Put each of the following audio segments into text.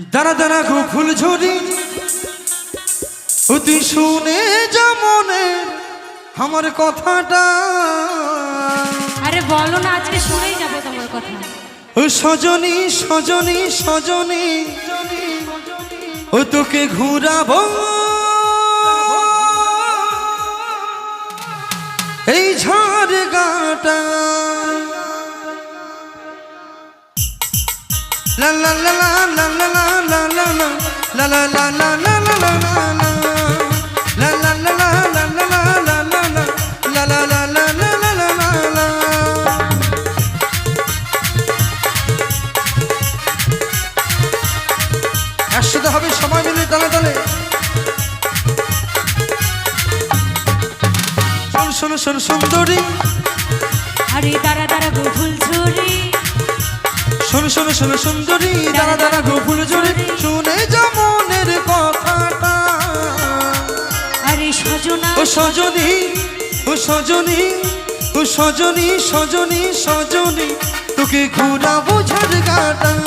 দাঁড়া দাঁড়া গো ফুল ঝরি। অতি তুই শুনে যেমনে আমার কথাটা। আরে বলো না আজকে শুনেই যাব তোমার কথা। ও সজনী সজনী সজনী। ও তোকে ঘুরাবো। একসাথে হবে সবাই মিলে তালে তালে শোন শোন শোন সুন্দরী আরে তারা তারা গোধুল ছড়ি শোন শোনো শোনো সুন্দরী দাঁড়া দাঁড়া গোপুল জোরে শুনে যা মনের কথাটা। আরে সজনা। ও সজনী ও সজনী ও সজনী সজনী সজনী তোকে ঘুরাবো ঝাড়গাটা ও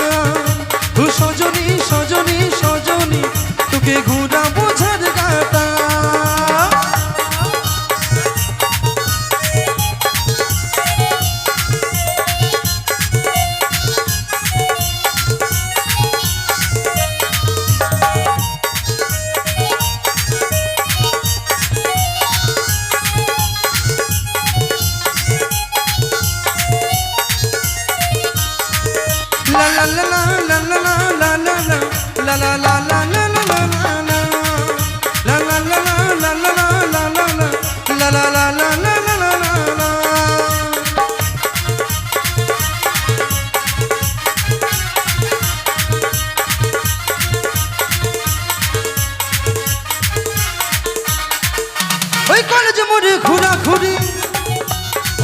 ঘোরা ঘুরি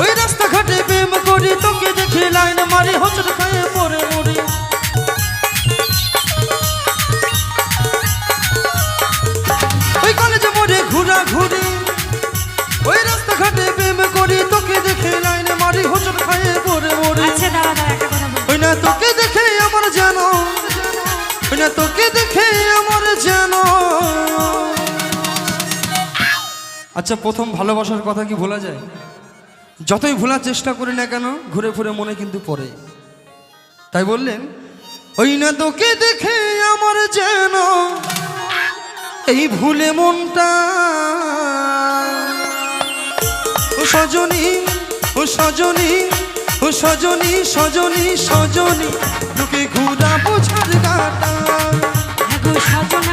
ওই রাস্তাঘাটে প্রেম করি তোকে দেখে লাইন মারি হোচট খায়ে পরে মরি ওই কলেজে মোড়ে ঘোরা ঘুরি ওই রাস্তাঘাটে প্রেম করি তোকে দেখে লাইন মারি হোচট খায়ে পরে মরি বল। ওই না তোকে দেখে আমার জানো ওই না তোকে দেখে আমার জানো আচ্ছা প্রথম ভালোবাসার কথা কি ভোলা যায়? যতই ভোলার চেষ্টা করি না কেন, ঘুরে ঘুরে মনে কিন্তু পড়ে। তাই বললেন, ওই না তোকে দেখে আমার যেন এই ভুলে মনটা। ও সজনী ও সজনী ও সজনী সজনী সজনী তোকে ঘুরা বোঝার গাটা। হ্যাঁ সজনা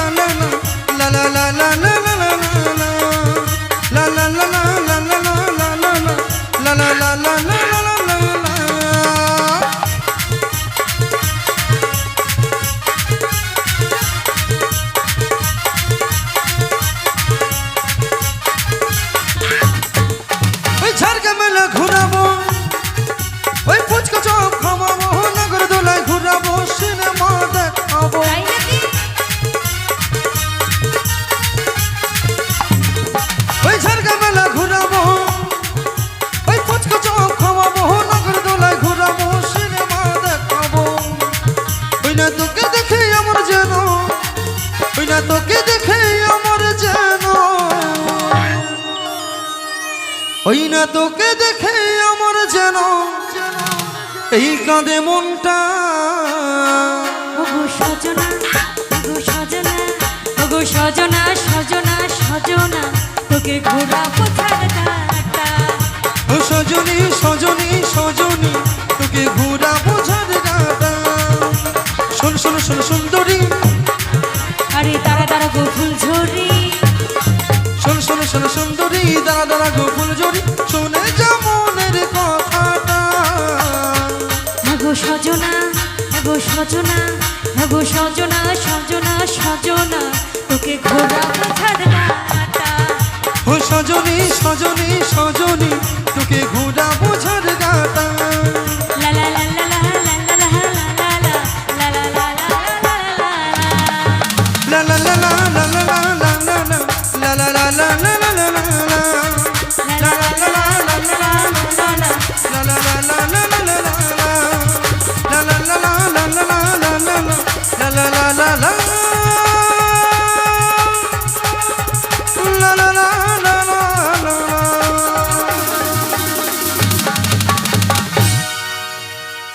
ওই না তোকে দেখে আমার যেন এই কাঁদে মনটা। সজনা সজনা সজনা সজনা সজনা, তোকে ঘোরা ঝাড়গাটা শোন সুন্দরী দাঁড়া দাঁড়া গোকুল জড়ি শুনে যা মনের কথাটা। গো সজনা গো সজনা গো সজনা সজনা সজনা তোকে ঘোরাবো ঝাড়গাটা ও সজনী সজনী